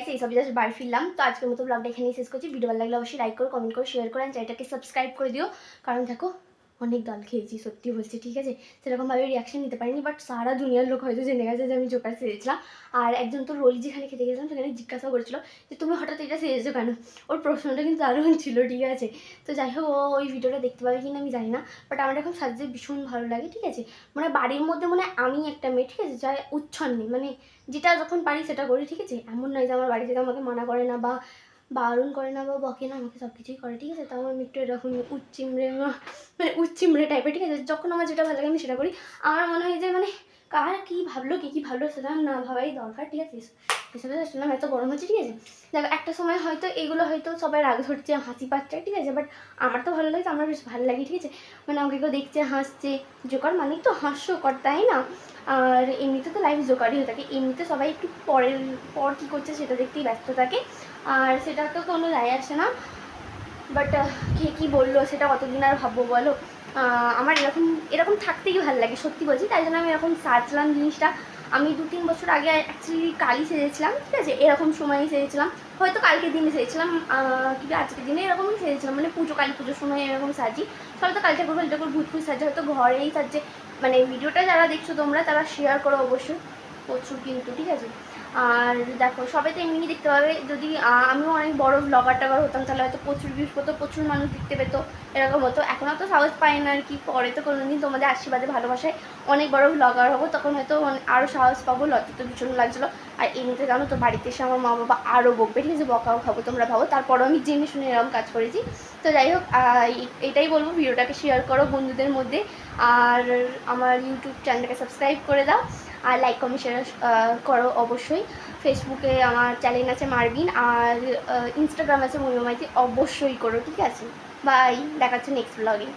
Guys এই সব just বাড়ি ফিরলাম। তো আজকের মতো ব্লগটা এখানেই শেষ করছি। ভিডিও ভালো লাগলে অবশ্যই লাইক করো কমেন্ট করো শেয়ার করো চ্যানেলটাকে সাবস্ক্রাইব করে দিও। কারণ দেখো অনেক দল খেয়েছি, সত্যি বলছি, ঠিক আছে? সেরকমভাবে রিয়াকশন নিতে পারিনি বাট সারা দুনিয়ার লোক হয়তো জেনে গেছে যে আমি জোকার সেরেছিলাম আর একজন তো রোল যেখানে খেতে গেছিলাম, সেখানে জিজ্ঞাসা করেছিল যে, তুমি হঠাৎ এটা সেরেছো কেন? ওর প্রশ্নটা কিন্তু দারুণ ছিল, ঠিক আছে? তো যাই হোক, ও ওই ভিডিওটা দেখতে পাবে কিনা আমি জানি না বাট আমার এখন সাজতে ভীষণ ভালো লাগে, ঠিক আছে? মানে বাড়ির মধ্যে মানে আমি একটা মেয়ে, ঠিক আছে যা উচ্ছন্নে মানে যেটা যখন পারি সেটা করি, ঠিক আছে? এমন নয় যে আমার বাড়ি থেকে আমাকে মানা করে না বা বারণ করে না বা বকে না, আমাকে সব কিছুই করে, ঠিক আছে? তাও আমি একটু এরকম উচ্চিমড়ে মানে উচ্চিমড়ে টাইপের ঠিক আছে? যখন আমার যেটা ভালো লাগে আমি সেটা করি। আমার মনে হয় যে মানে কার কী ভাবলো, কী কী ভাবলো সেটা না ভাবাই দরকার, ঠিক আছে? হিসাবে শুনলাম, এত গরম হচ্ছে, ঠিক আছে? দেখো, একটা সময় হয়তো এগুলো হয়তো সবাই রাগ ধরছে, হাসি পাচ্ছে, ঠিক আছে? বাট আমার তো ভালো লাগে, আমার বেশ ভালো লাগে, ঠিক আছে? মানে আমাকে কেউ দেখছে, হাসছে, জোকার মানে তো হাস্যকর তাই না? আর এমনিতে তো লাইফ জোকারই হয়ে থাকে, এমনিতে সবাই একটু পরের, পর কী করছে সেটা দেখতেই ব্যস্ত থাকে, আর সেটা তো কোনো যায় আসে না। বাট কে, কী বলল সেটা কতদিন আর ভাববো বলো? আমার এরকম এরকম থাকতেই ভালো লাগে, সত্যি বলছি। তাই জন্য আমি এরকম সাজলাম জিনিসটা। আমি দু তিন বছর আগে অ্যাকচুয়ালি কালই সেজেছিলাম, ঠিক আছে? এরকম সময়ই সেজেছিলাম। হয়তো কালকের দিনে সেজেছিলাম কিন্তু আজকের দিনে এরকমই সেজেছিলাম। মানে পুজো, কালী পুজোর সময় এরকম সাজি। সবাই তো কালকে করে করে ভূত ফুট সাজে, হয়তো ঘরেই সাজছে মানে ভিডিওটা যারা দেখছ তোমরা, তারা শেয়ার করো অবশ্যই। প্রচুর কিন্তু, ঠিক আছে? আর দেখো, সবাই তো এমনি দেখতে পাবে, যদি আমিও অনেক বড় ব্লগার টাগার হতাম, তাহলে হয়তো প্রচুর ভিউজ পেতো, প্রচুর মানুষ দেখতে পেতো, এরকম হতো। এখন তো সাহস পাই না আর কি, পরে তো কোনোদিন তোমাদের আশীর্বাদে, ভালোবাসায় অনেক বড় ব্লগার হব, তখন হয়তো আরও সাহস পাবো, লজ্জা তো ভীষণ লাগছিল। আর এমনিতে জানো তো, বাড়িতে এসে আমার মা বাবা আরও বকবে, ঠিক আছে? বকাও খাব, তোমরা ভাবো। তারপরও আমি জেনে শুনে এরকম কাজ করেছি। তো যাই হোক এটাই বলব, ভিডিওটাকে শেয়ার করো বন্ধুদের মধ্যে। আর আমার ইউটিউব চ্যানেলটাকে সাবস্ক্রাইব করে দাও। আর লাইক কমেন্ট শেয়ার করো অবশ্যই। ফেসবুকে আমার চ্যানেল আছে মার্বিন, আর ইনস্টাগ্রাম আছে ময়ূরমাইতি, অবশ্যই করো, ঠিক আছে? বাই দেখাচ্ছে নেক্সট ব্লগে